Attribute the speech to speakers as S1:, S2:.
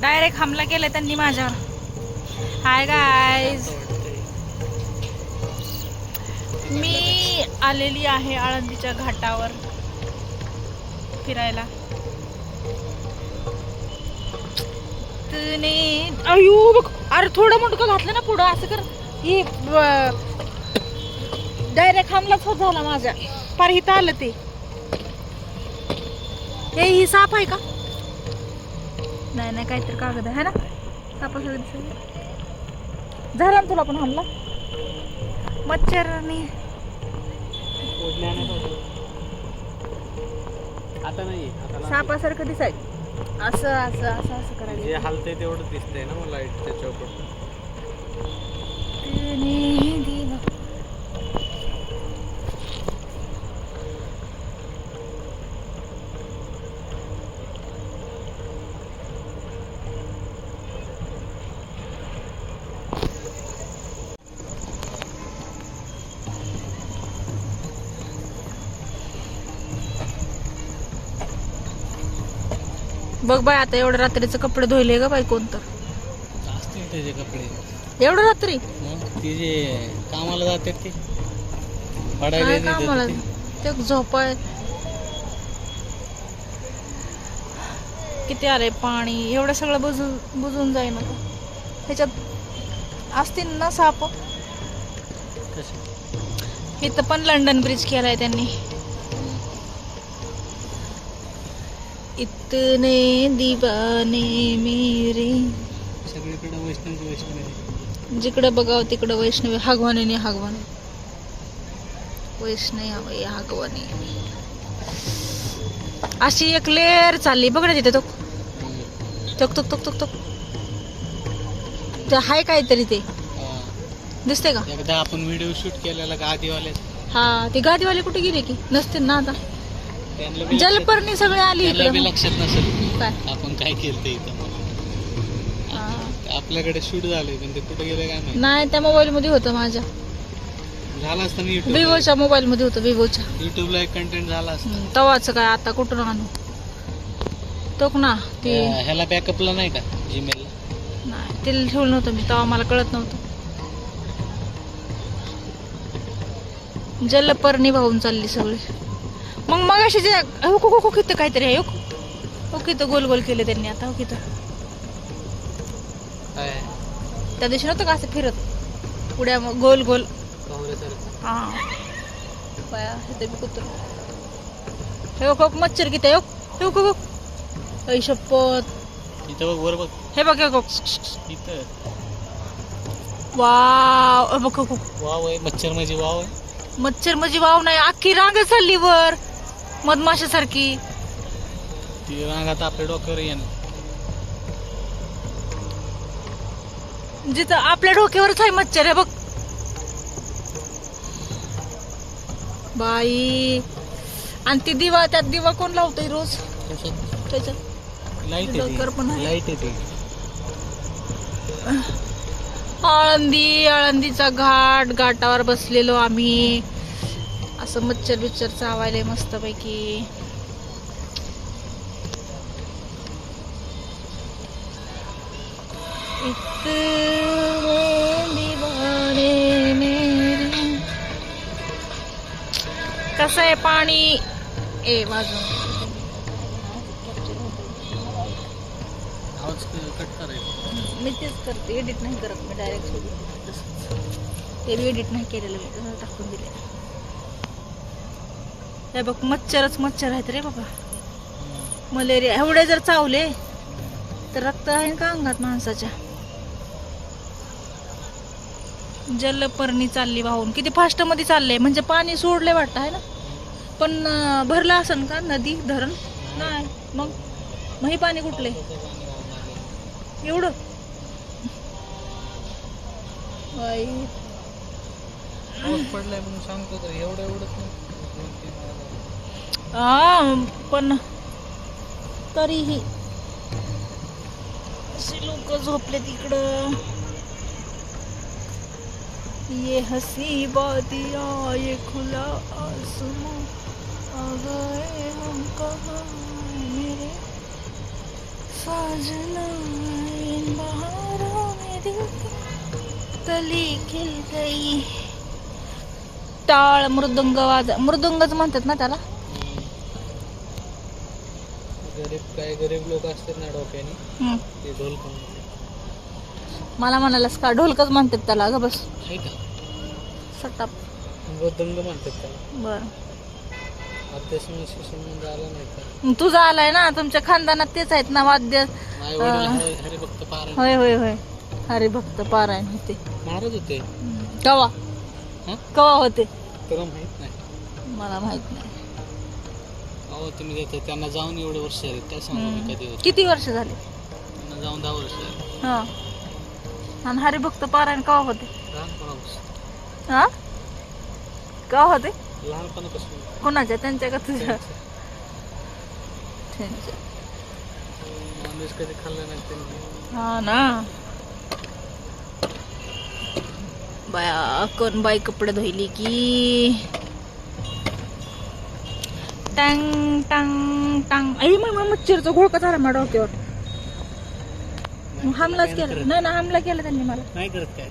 S1: Direct हमला केलाय त्यांनी माझ्यावर. हाय गायज मी आलेली आहे आळंदीच्या घाटावर फिरायला. तुने अयो बघ. अरे थोडं मोठं घातलं ना पुढं असं कर. हे डायरेक्ट हमलाच होत झाला माझ्या पार इथं आलं ते. हे ही साप आहे का? नाही नाही काहीतरी कागद आहे ना? सापासोबत दिसत झाला ना तुला पण हल्ला? मच्छरने.
S2: आता नाही.
S1: सापासारखं दिसाय असं असं असं असं
S2: जे
S1: करायला
S2: हलतंय तेवढं दिसतंय ना मला लाइट त्याच्यावर पडतं.
S1: तूने दिवा बघ बाय आता एवढं रात्रीचं कपडे धुयले ग बाई कोणतं.
S2: असतील त्याचे कपडे.
S1: एवढं रात्री?
S2: मग ते जे कामाला जातात ते.
S1: काय
S2: पडायला येतात
S1: कामाला?
S2: ते.
S1: ते झोपाय किती आलंय पाणी? एवढं सगळं बुजून बुजून जाईन आता ह्याच्यात असतील ना साप?
S2: कसे?
S1: इथं पण लंडन ब्रिज केलाय त्यांनी. इतने दिवाने मेरे।
S2: सगळीकडे वैष्णव वैष्णव.
S1: जिकडं बघावं तिकडं वैष्णवी हागवाने हागवाने. वैष्णवी हागवाने. अशी एक लेअर चालली बघ ना तिथे तो तक तक तक तक तक ते हाय काहीतरी ते. दिसते का?
S2: एकदा आपण व्हिडिओ शूट केलेला गादीवाले.
S1: हा ते गादीवाले कुठे गेले की? नसते ना आता.
S2: त्यांना बी लक्षात-
S1: जलपर्णी सगळे आली
S2: त्यांना
S1: इकडे.
S2: बी लक्षात नसेल
S1: काय?
S2: आपण काय केलं ते इथं.
S1: हा.
S2: आपल्याकडे शूट झाले पण ते कुठे गेले काय माहिती?
S1: नाही त्या मोबाईल मध्ये होतं माझ्या.
S2: झाला असता ना युट्यूब
S1: विवोच्या मोबाईल मध्ये होतं विवोच्या.
S2: युट्यूबला एक कंटेंट झाला असता.
S1: हम्म, तवाच काय आता कुठून आणू? तोक ना ते
S2: अं, ह्याला बॅकअपला नाही का जीमेलला
S1: नाही ते ठेवलं नव्हतं मी तेव्हा मला कळत नव्हतं. जलपर्णी वाहून चालली सगळी. मग मग अशी जे हो हो हो किती काहीतरी आहे. हो हो किती गोल गोल केले त्यांनी आता हो किती
S2: काय?
S1: त्या दिवशी नव्हतं का असं फिरत? उड्या मग गोल गोल.
S2: काँग्रेस
S1: हा. बाया हे बी कुत्र. हे बघ बघ, मच्छर किती आहे हो हे ऐ शपथ.
S2: इथं बघ वर बघ.
S1: हे बघ हे बघ.
S2: इथं.
S1: वाव हे बघ.
S2: वाव आहे मच्छर म्हणजे वाव आहे.
S1: मच्छर म्हणजे वाव नाही अख्खी रांग चालली वर. मधमाशासारखी.
S2: ती रांग आता आपल्या डोक्यावर येणार
S1: जिथं आपल्या डोक्यावरच आहे मच्छर आहे बघ. बाई. आणि ती दिवा त्यात दिवा कोण लावतोय रोज? त्याच्यात. लाइट पण आहे.
S2: लाइट येते
S1: आळंदी आळंदीचा घाट घाटावर बसलेलो आम्ही. असं मच्छर बिच्छर चावायला मस्त पैकी कसं आहे पाणी? ए
S2: करायचा.
S1: मी तेच करते एडिट नाही करत मी डायरेक्ट. ते बी एडिट नाही केलेलं मी. टाकून दिले हे बघ मच्छरच मच्छर आहेत रे बाबा. मलेरिया एवढे जर चावले तर रक्त आहे का अंगात माणसाच्या? जलपर्णी चालली वाहून. किती फास्टमध्ये चालले म्हणजे पाणी सोडले वाटतं आहे ना? पण भरलं असन का नदी धरण? नाही. मग? मग हे पाणी कुठले एवढं? बाई.
S2: पडलाय म्हणून सांगतो एवढं एवढंच
S1: हा पण तरीही असे लोक झोपले तिकडं। ये हसी बादिया, ये खुला आसमां। आ गए हम कहाँ? मेरे साजना कली खिल गई। टाळ मृदंग वाज मृदंगच म्हणतात ना त्याला?
S2: गरीब काय गरीब लोक असतात ना डोक्याने
S1: हम्म.
S2: ते ढोल
S1: मला म्हणालास का ढोलकच म्हणतात त्याला ग बस.
S2: आहे का?
S1: सटाप.
S2: मृदंग म्हणतात त्याला.
S1: बर.
S2: अध्यात्म संबंध आला नाही का?
S1: तुझा आलाय ना तुमच्या खानदानात तेच आहेत ना वाद्य
S2: माझे वडील हरे हरिभक्त पारायण.
S1: होय होय होय. हरिभक्त पारायण होते.
S2: महाराज होते?
S1: कवा?
S2: हा?
S1: कवा होते?
S2: तुला माहीत नाही.
S1: मला माहीत नाही.
S2: अहो तुम्ही देते त्यांना जाऊन एवढे वर्ष झाले काय सांगू मी कधी होते
S1: किती वर्ष झाले?
S2: त्यांना जाऊन दहा वर्ष झाले.
S1: हा. आणि हरिभक्त पारायण कवा होते?
S2: लहानपणापासून
S1: हा? होते?
S2: लहानपणापासून
S1: कोणाच्या? त्यांच्या का तुझ्या?
S2: त्यांचं.
S1: त्यांच्या.
S2: नॉनव्हेज कधी खाल्लं नाही त्यांनी.
S1: हा ना. बाया कोण बाई कपडे धुईली की? टांग टांग टांग. आई मग मच्छरचा घोळका झाला माझ्या डोक्यावर. हमलाच केला. नाही ना हमला केला त्यांनी मला.
S2: नाही करत काय